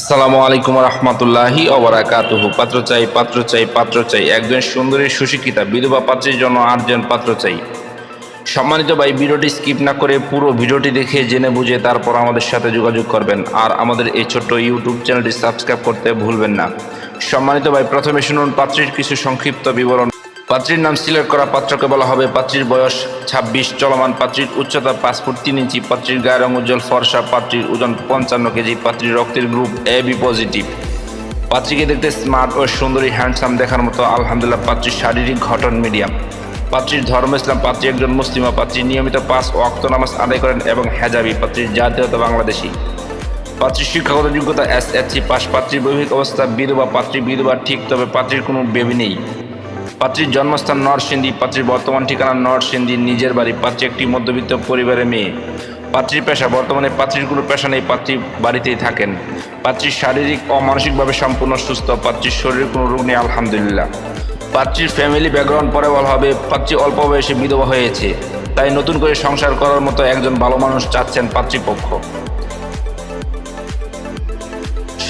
আসসালামু আলাইকুম রহমতুল্লাহি অবরাকাতুহু পাত্র চাই পাত্র চাই পাত্র চাই। একজন সুন্দরী সুশিক্ষিতা বিধবা, পাত্রের জন্য আটজন পাত্র চাই। সম্মানিত ভাই, ভিডিওটি স্কিপ না করে পুরো ভিডিওটি দেখে জেনে বুঝে তারপর আমাদের সাথে যোগাযোগ করবেন। আর আমাদের এই ছোট্ট ইউটিউব চ্যানেলটি সাবস্ক্রাইব করতে ভুলবেন না। সম্মানিত ভাই, প্রথমে শুনুন পাত্রীর কিছু সংক্ষিপ্ত বিবরণ। পাত্রীর নাম সিলেক্ট করা পাত্রকে বলা হবে। পাত্রীর বয়স ছাব্বিশ, চলমান পাত্রীর উচ্চতা পাঁচ ফুট তিন ইঞ্চি, পাত্রীর গায়ের রং উজ্জ্বল, ফর্সা, পাত্রীর ওজন পঞ্চান্ন কেজি, পাত্রীর রক্তের গ্রুপ এ বি পজিটিভ। পাত্রীকে দেখতে স্মার্ট ও সুন্দরী, হ্যান্ডসাম দেখার মতো, আলহামদুলিল্লাহ, পাত্রীর শারীরিক ঘটন মিডিয়াম। পাত্রীর ধর্ম ইসলাম, পাত্রী একজন মুসলিমা পাত্রী নিয়মিত পাঁচ ওয়াক্ত নামাজ আদায় করেন এবং হেজাবি, পাত্রীর জাতীয়তা বাংলাদেশী। পাত্রীর শিক্ষাগত যোগ্যতা এস এসসি পাস, পাত্রীর বৈবাহিক অবস্থা বিধবা, পাত্রী বিধবা ঠিক, তবে পাত্রীর কোনো বেবি নেই। পাত্রীর জন্মস্থান নরসিংদী, পাত্রীর বর্তমান ঠিকানা নরসিংদী, নিজের বাড়ি, পাত্রী একটি মধ্যবিত্ত পরিবারের মেয়ে। পাত্রীর পেশা, বর্তমানে পাত্রীর কোনো পেশা নেই, পাত্রী বাড়িতেই থাকেন। পাত্রীর শারীরিক ও মানসিকভাবে সম্পূর্ণ সুস্থ, পাত্রীর শরীরে কোনো রোগ নেই, আলহামদুলিল্লাহ। পাত্রীর ফ্যামিলি ব্যাকগ্রাউন্ড পরে বলা হবে, পাত্রী অল্প বয়সে বিধবা হয়েছে। তাই নতুন করে সংসার করার মতো একজন ভালো মানুষ চাচ্ছেন পাত্রীপক্ষ।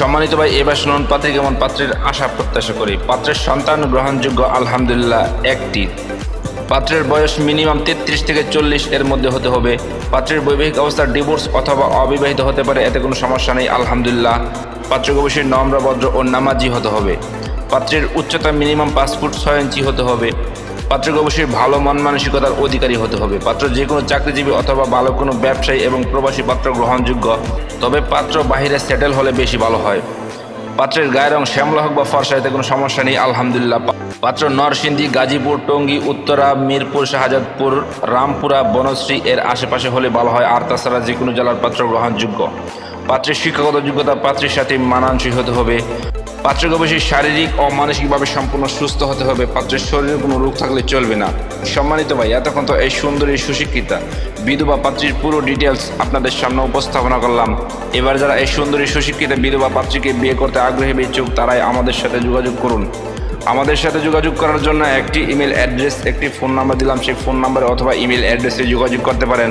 সম্মানিত ভাই, এবার শুনুন পাত্রী কেমন? পাত্রের আশা প্রত্যাশা করি। পাত্রের সন্তান গ্রহণযোগ্য, আলহামদুলিল্লাহ, একটি। পাত্রের বয়স মিনিমাম তেত্রিশ থেকে চল্লিশ এর মধ্যে হতে হবে। পাত্রের বৈবাহিক অবস্থা, ডিভোর্স অথবা অবিবাহিত হতে পারে, এতে কোনো সমস্যা নেই, আলহামদুলিল্লাহ। পাত্রকে অবশ্যই নম্র, ভদ্র ও নামাজি হতে হবে। পাত্রের উচ্চতা মিনিমাম পাঁচ ফুট ছয় ইঞ্চি হতে হবে। পাত্রকে অবশ্যই ভালো মন মানসিকতার অধিকারী হতে হবে। পাত্র যে কোনো চাকরিজীবী অথবা ভালো কোনো ব্যবসায়ী এবং প্রবাসী পাত্র গ্রহণযোগ্য, তবে পাত্র বাহিরে সেটেল হলে বেশি ভালো হয়। পাত্রের গায়ের রং শ্যামলা হোক বা ফর্সা, এতে কোনো সমস্যা নেই, আলহামদুলিল্লাহ। পাত্র নরসিংদী, গাজীপুর, টঙ্গী, উত্তরা, মিরপুর, শাহজাদপুর, রামপুরা, বনশ্রী এর আশেপাশে হলে ভালো হয়, আর তাছাড়া যে কোনো জেলার পাত্র গ্রহণযোগ্য। পাত্রের শিক্ষাগত যোগ্যতা পাত্রের সাথে মানানসই হতে হবে। পাত্রকে অবশ্যই শারীরিক ও মানসিকভাবে সম্পূর্ণ সুস্থ হতে হবে। পাত্রের শরীরে কোনো রোগ থাকলে চলবে না। সম্মানিত ভাই, এতক্ষণ তো এই সুন্দরী সুশিক্ষিতা। বিধবা পাত্রীর পুরো ডিটেলস আপনাদের সামনে উপস্থাপনা করলাম। এবার যারা এই সুন্দরী সুশিক্ষিতা বিধবা পাত্রীকে বিয়ে করতে আগ্রহী ইচ্ছুক, তারাই আমাদের সাথে যোগাযোগ করুন। আমাদের সাথে যোগাযোগ করার জন্য একটি ইমেল অ্যাড্রেস একটি ফোন নাম্বার দিলাম। সেই ফোন নাম্বারে অথবা ইমেল অ্যাড্রেসে যোগাযোগ করতে পারেন।